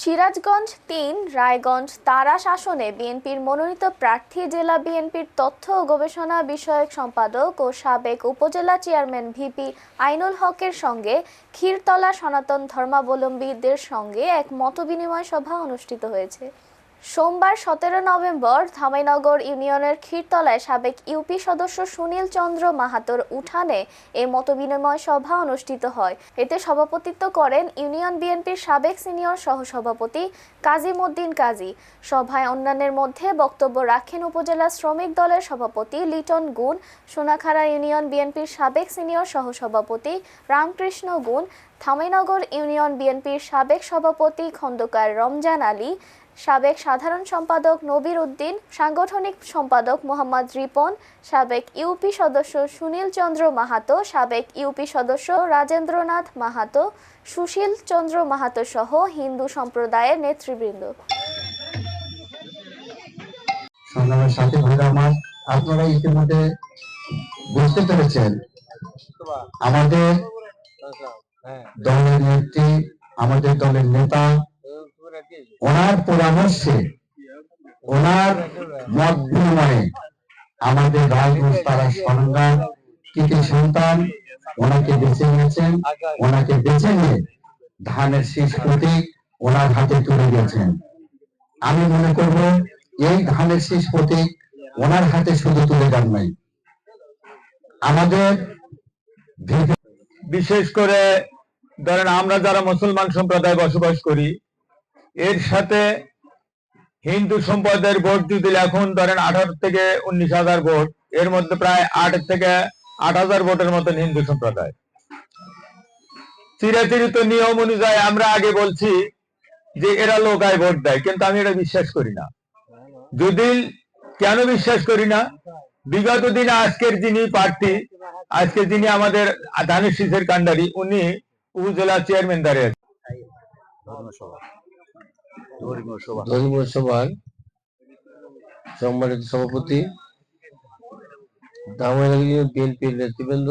সিরাজগঞ্জ তিন, রায়গঞ্জ তারা শাসনে বিএনপির মনোনীত প্রার্থী জেলা বিএনপির তথ্য ও গবেষণা বিষয়ক সম্পাদক ও সাবেক উপজেলা চেয়ারম্যান ভিপি আইনুল হকের সঙ্গে ক্ষীরতলা সনাতন ধর্মাবলম্বীদের সঙ্গে এক মতবিনিময় সভা অনুষ্ঠিত হয়েছে। সোমবার সতেরো নভেম্বর ধামাইনগর ইউনিয়নের ক্ষীরতলায় সাবেক ইউপি সদস্য সুনীল চন্দ্র মাহাতোর উঠানে এ মতবিনিময় সভা অনুষ্ঠিত হয়। এতে সভাপতিত্ব করেন ইউনিয়ন বিএনপির সাবেক সিনিয়র সহসভাপতি কাজী উদ্দিন কাজী। সভায় অন্যান্যের মধ্যে বক্তব্য রাখেন উপজেলা শ্রমিক দলের সভাপতি লিটন গুণ, সোনাখাড়া ইউনিয়ন বিএনপির সাবেক সিনিয়র সহসভাপতি রামকৃষ্ণ গুণ থামাইনগর ইউনিয়ন বিএনপির সাবেক সভাপতি খন্দকার রমজান আলী সাবেক সাধারণ সম্পাদক নবির উদ্দিন সাংগঠনিক সম্পাদক মোহাম্মদ রিপন সাবেক ইউপি সদস্য সুনীল চন্দ্র মাহাতো সাবেক ইউপি সদস্য রাজেন্দ্রনাথ মাহাতো সুশীল চন্দ্র মাহাতো সহ হিন্দু সম্প্রদায়ের নেতৃবৃন্দ। সংগ্রামের সাথে আমার আপনারা ইতিমধ্যে বুঝতে পেরেছেন। আমাদের দলের নেত্রী আমাদের দলের নেতা ওনার পরামর্শে, ওনার মত বিনিময়ে আমাদের রাজগঞ্জ তারা সংগ্রাম কৃতি সন্তান, ওনাকে বেছে নিয়েছেন, ওনাকে বেছে নিয়ে ধানের শীষ প্রতীক ওনার হাতে তুলে গেছেন আমি মনে করব, এই ধানের শীষ প্রতীক ওনার হাতে শুধু তুলে দেন নাই। আমাদের বিশেষ করে ধরেন আমরা যারা মুসলমান সম্প্রদায় বসবাস করি এর সাথে হিন্দু সম্প্রদায়ের ভোট দিতে এখন ধরেন আঠারো থেকে উনিশ হাজার ভোট, এর মধ্যে প্রায় আট থেকে আট হাজার ভোটের মতন হিন্দু সম্প্রদায়। চিরাচরিত নিয়ম অনুযায়ী আমরা আগে বলছি যে এরা লোকায় ভোট দেয়, কিন্তু আমি এটা বিশ্বাস করি না। যদি কেন বিশ্বাস করি না? বিগত দিনে আজকের যিনি প্রার্থী আজকে যিনি আমাদের ধানের শীষের কান্ডারি উনি উপজেলা চেয়ারম্যান দাঁড়িয়ে আছেন। ধর্মীয় সভার সম্মানিত সভাপতি দামাইনগরী বিএনপির নেতৃবৃন্দ,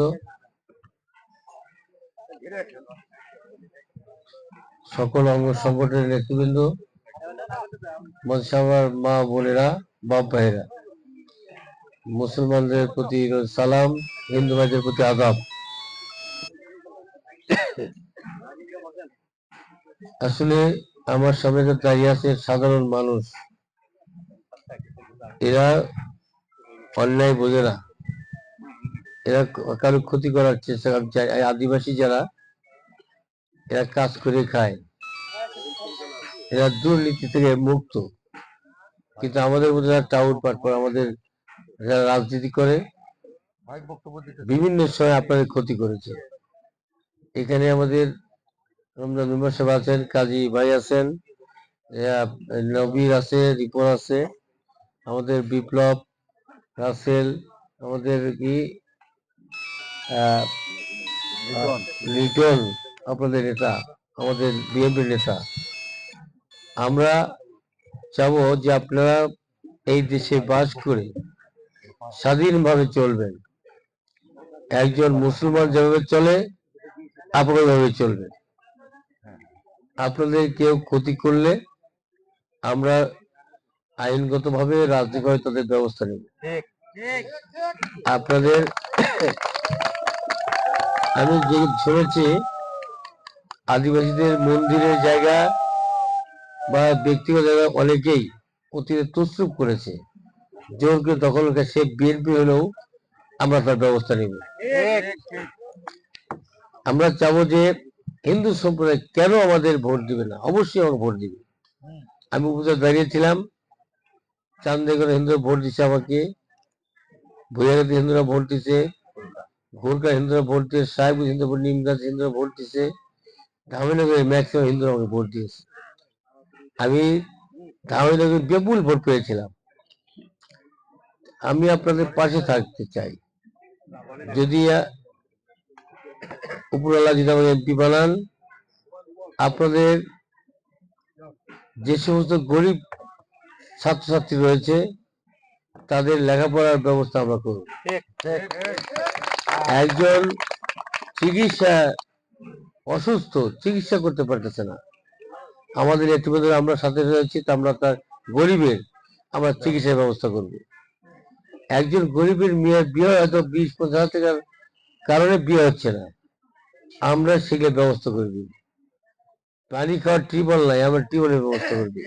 সকল অঙ্গ সংগঠনের নেতৃবৃন্দ মনসাবার মা বোনেরা, বাপ ভাইরা মুসলমানদের প্রতি সালাম, হিন্দু ভাইদের প্রতি আদাব। আসলে আমার সামনে যে দাঁড়িয়ে আছে সাধারণ মানুষ। এরা অন্যায় বোঝে না। এরা কারও ক্ষতি করার চেষ্টা আদিবাসী যারা, এরা কাজ করে খায়। এরা দুর্নীতি থেকে মুক্ত। কিন্তু আমাদের মধ্যে পাট করে, আমাদের যারা রাজনীতি করে, বিভিন্ন সময় আপনাদের ক্ষতি করেছে। এখানে আমাদের রমজান মেম্বার সাহেব আছেন কাজী ভাই আছেন নবীর আছে রিপন আছে আমাদের বিপ্লব রাসেল আমাদের কি লিটন। আপনাদের নেতা আমাদের বিএনপির নেতা। আমরা চাবো যে আপনারা এই দেশে বাস করে স্বাধীনভাবে চলবেন। একজন মুসলমান যেভাবে চলে আপনারা ওইভাবে চলবেন আপনাদের কেউ ক্ষতি করলে আমরা আইনগতভাবে রাজনীতিভাবে তাদের ব্যবস্থা নেব। আপনাদের আমি যে শুনেছি আদিবাসীদের মন্দিরের জায়গা বা ব্যক্তিগত জায়গা অনেকেই অতীতে তসরুপ করেছে। জোর করে দখল সে বিএনপি হলেও আমরা তার ব্যবস্থা নেব। আমরা চাবো যে হিন্দু সম্প্রদায় কেন আমাদের ভোট দিবে না? অবশ্যই আমাকে ভোট দিবে। আমি উপজেলা দাঁড়িয়েছিলাম। চান্দেগড়ে হিন্দুরা ভোট দিচ্ছে আমাকে। ভুয়াগাতে হিন্দুরা ভোট দিছে ঘোরকা হিন্দুরা ভোট দিয়েছে সাহেব হিন্দু ভোট নিমগাছ হিন্দুরা ভোট দিছে ধামিনগরে ম্যাক্সিমাম হিন্দুরা আমাকে ভোট দিয়েছে। আমি ধামিনগরে বিপুল ভোট পেয়েছিলাম। আমি আপনাদের পাশে থাকতে চাই। যদি উপরওয়ালা যদি এমপি বানান আপনাদের যে সমস্ত গরিব ছাত্রছাত্রী রয়েছে তাদের লেখাপড়ার ব্যবস্থা আমরা করব। একজন চিকিৎসা অসুস্থ চিকিৎসা করতে পারতেছে না। আমাদের এতিমদের আমরা সাথে রয়েছি তা আমরা তার গরিবের আমরা চিকিৎসার ব্যবস্থা করব। একজন গরিবের মেয়ের বিয়ে হয়তো বিশ পঞ্চাশ হাজার টাকার কারণে বিয়ে হচ্ছে না। আমরা সেগুলো ব্যবস্থা করে দিই। পানি খাওয়ার টিউবওয়েল নাই, আমরা টিউবওয়েলের ব্যবস্থা করে দিই।